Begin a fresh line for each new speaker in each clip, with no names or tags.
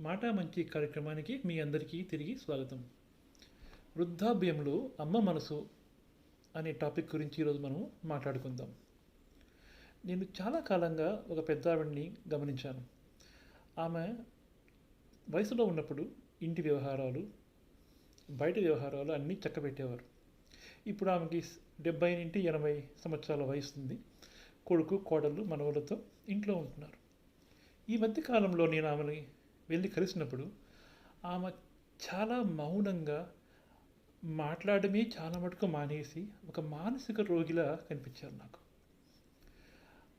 మాట మంచి కార్యక్రమానికి మీ అందరికీ తిరిగి స్వాగతం. వృద్ధాభ్యంలో అమ్మ మనసు అనే టాపిక్ గురించి ఈరోజు మనం మాట్లాడుకుందాం. నేను చాలా కాలంగా ఒక పెద్ద ఆవిడ్ని గమనించాను. ఆమె వయసులో ఉన్నప్పుడు ఇంటి వ్యవహారాలు బయట వ్యవహారాలు అన్నీ చక్కబెట్టేవారు. ఇప్పుడు ఆమెకి డెబ్బై నుండి ఎనభై సంవత్సరాల వయసు ఉంది కొడుకు కోడలు మనవలతో ఇంట్లో ఉంటున్నారు. ఈ మధ్య కాలంలో నేను ఆమెని వెళ్ళి కలిసినప్పుడు ఆమె చాలా మౌనంగా మాట్లాడమే చాలా మటుకు మానేసి ఒక మానసిక రోగిలా కనిపించారు నాకు.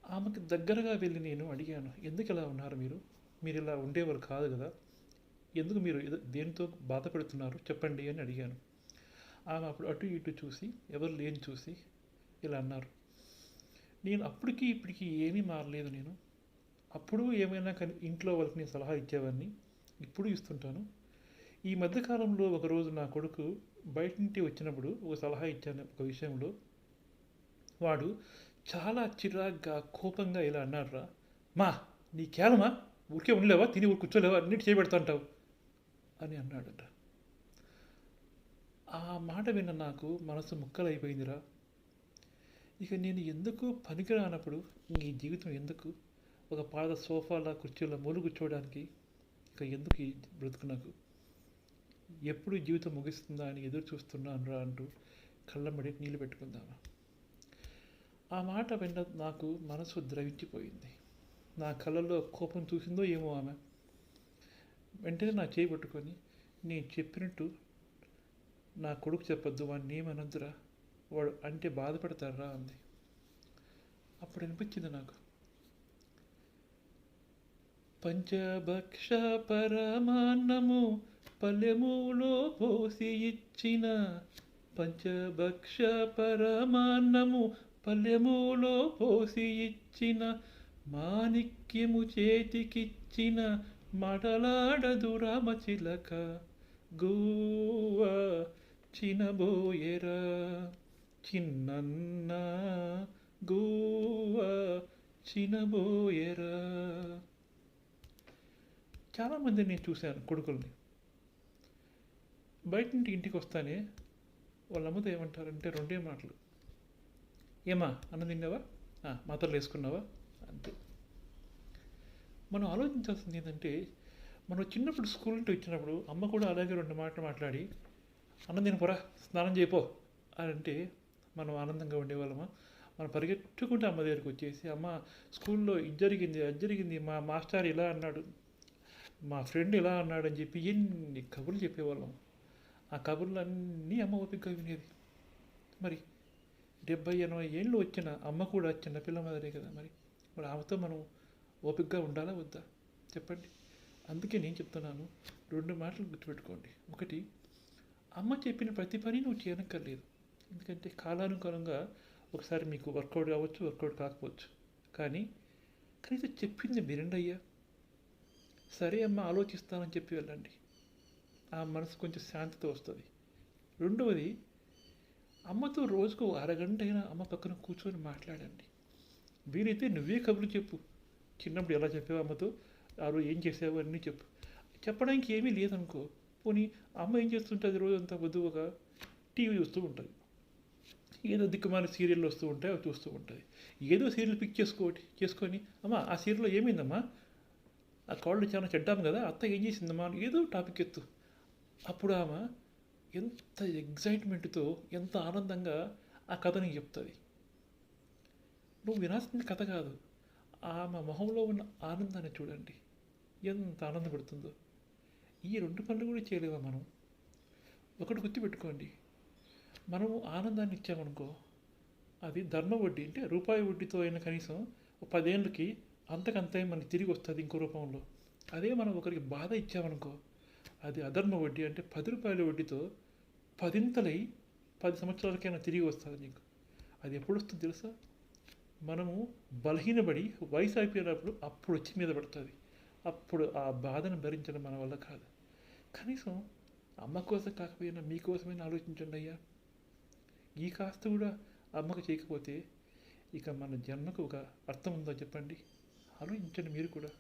ఆమెకు దగ్గరగా వెళ్ళి నేను అడిగాను ఎందుకు ఇలా ఉన్నారు మీరు? మీరు ఇలా ఉండేవారు కాదు కదా. ఎందుకు మీరు దేనితో బాధపడుతున్నారు? చెప్పండి అని అడిగాను. ఆమె అప్పుడు అటు ఇటు చూసి ఎవరు లేని చూసి ఇలా అన్నారు. నేను అప్పటికి ఇప్పటికీ ఏమీ మారలేదు నేను. అప్పుడు ఏమైనా కానీ ఇంట్లో వాళ్ళకి నేను సలహా ఇచ్చేవాడిని ఇప్పుడు ఇస్తుంటాను. ఈ మధ్యకాలంలో ఒకరోజు నా కొడుకు బయట నుండి వచ్చినప్పుడు ఒక సలహా ఇచ్చాను ఒక విషయంలో. వాడు చాలా చిరాగ్గా కోపంగా ఇలా అన్నాడురా మా నీ కేలమా? ఊరికే ఉండలేవా? తిని ఊరు కూర్చోలేవా? అన్నిటి చేపెడుతుంటావు. అని అన్నాడట. ఆ మాట విన్న నాకు మనసు ముక్కలైపోయిందిరా. ఇక నేను ఎందుకు పనికిరానప్పుడు ఈ జీవితం ఎందుకు? ఒక పాత సోఫాల కుర్చీలో మూలు కూర్చోవడానికి ఇక ఎందుకు ఈ బ్రతుకు నాకు ఎప్పుడు జీవితం ముగిస్తుందా అని ఎదురు చూస్తున్నాను రా అంటూ కళ్ళమ్మడి నీళ్ళు పెట్టుకుందామా ఆ మాట విన్న నాకు మనసు ద్రవించిపోయింది. నా కళ్ళల్లో కోపం చూసిందో ఏమో ఆమె. వెంటనే నా చేయి పట్టుకొని నేను చెప్పినట్టు నా కొడుకు చెప్పొద్దు వాడిని ఏమనొద్దురా? వాడు అంటే బాధపడతారా? అంది. అప్పుడు అనిపించింది నాకు పంచభక్ష పరమాన్నము పల్లెములో పోసి ఇచ్చిన పంచభక్ష పరమాన్నము పల్లెములో పోసి ఇచ్చిన మాణిక్యము చేతికిచ్చిన మడలాడదు రామచిలక గోవ చినబోయెరా చిన్నన్న గోవ చినబోయెరా చాలామంది నేను చూశాను కొడుకుల్ని. బయట నుండి ఇంటికి వస్తానే వాళ్ళ అమ్మతో ఏమంటారంటే రెండే మాటలు. ఏమా అన్నం తిన్నావా? మాతలు మాత్రలు వేసుకున్నావా? అంతే. మనం ఆలోచించాల్సింది ఏంటంటే మనం చిన్నప్పుడు స్కూల్ నుండి వచ్చినప్పుడు అమ్మ కూడా అలాగే రెండు మాటలు మాట్లాడి అన్నం తినపోరా స్నానం చేయపో అని అంటే మనం ఆనందంగా ఉండేవాళ్ళమా? మనం పరిగెట్టుకుంటే అమ్మ దగ్గరికి వచ్చేసి అమ్మ స్కూల్లో ఇది జరిగింది అది జరిగింది మా మాస్టర్ ఇలా అన్నాడు మా ఫ్రెండ్ ఇలా అన్నాడని చెప్పి ఎన్ని కబుర్లు చెప్పేవాళ్ళం. ఆ కబుర్లు అన్నీ అమ్మ ఓపికగా వినేది. మరి డెబ్బై ఎనభై ఏళ్ళు వచ్చిన అమ్మ కూడా చిన్న పిల్ల మాదిరే కదా మరి. మరి ఆమెతో మనం ఓపికగా ఉండాలా వద్దా? చెప్పండి. అందుకే నేను చెప్తున్నాను. రెండు మాటలు గుర్తుపెట్టుకోండి. ఒకటి అమ్మ చెప్పిన ప్రతి పని నువ్వు చేయనక్కర్లేదు. ఎందుకంటే కాలానుకాలంగా ఒకసారి మీకు వర్కౌట్ కావచ్చు వర్కౌట్ కాకపోవచ్చు. కానీ కనీసం చెప్పింది మీరండయ్యా సరే అమ్మ ఆలోచిస్తానని చెప్పి వెళ్ళండి. ఆ మనసు కొంచెం శాంతితో వస్తుంది. రెండవది అమ్మతో రోజుకు అరగంట అయినా అమ్మ పక్కన కూర్చొని మాట్లాడండి. వీలైతే నువ్వే కబుర్లు చెప్పు. చిన్నప్పుడు ఎలా చెప్పావు అమ్మతో? ఆ రోజు ఏం చేసావు అన్నీ చెప్పు. చెప్పడానికి ఏమీ లేదనుకో పోనీ అమ్మ ఏం చేస్తుంటుంది రోజు రోజంతా ఒక టీవీ చూస్తూ ఉంటుంది. ఏదో దిక్కుమాల సీరియల్ వస్తూ ఉంటాయి అవి చూస్తూ ఉంటుంది. ఏదో సీరియల్ పిక్ చేసుకోటి చేసుకొని అమ్మ ఆ సీరియల్లో ఏమైందమ్మా? ఆ కాళ్ళు చాలా చెడ్డాము కదా అత్త ఏం చేసిందమ్మా ఏదో టాపిక్ ఎత్తు. అప్పుడు ఆమె ఎంత ఎగ్జైట్మెంట్తో ఎంత ఆనందంగా ఆ కథని చెప్తుంది. నువ్వు వినాల్సిన కథ కాదు ఆమె మొహంలో ఉన్న ఆనందాన్ని చూడండి. ఎంత ఆనందపడుతుందో. ఈ రెండు పనులు కూడా చేయలేవా మనం? ఒకటి గుర్తుపెట్టుకోండి. మనము ఆనందాన్ని ఇచ్చామనుకో అది ధర్మ వడ్డీ అంటే రూపాయి వడ్డీతో అయిన కనీసం పదేళ్ళకి అంతకంతే మనకి తిరిగి వస్తుంది ఇంకో రూపంలో. అదే మనం ఒకరికి బాధ ఇచ్చామనుకో అది అధర్మ వడ్డీ అంటే పది రూపాయల వడ్డీతో పదింతలై పది సంవత్సరాలకైనా తిరిగి వస్తుంది నీకు. అది ఎప్పుడు వస్తుంది తెలుసా? మనము బలహీనపడి వయసు అయిపోయినప్పుడు అప్పుడు వచ్చి మీద పడుతుంది. అప్పుడు ఆ బాధను భరించడం మన వల్ల కాదు. కనీసం అమ్మ కోసం కాకపోయినా మీకోసమైనా ఆలోచించండి అయ్యా. ఈ కాస్త కూడా అమ్మకు చేయకపోతే ఇక మన జన్మకు ఒక అర్థం ఉందో చెప్పండి? ఆలోచించండి మీరు కూడా.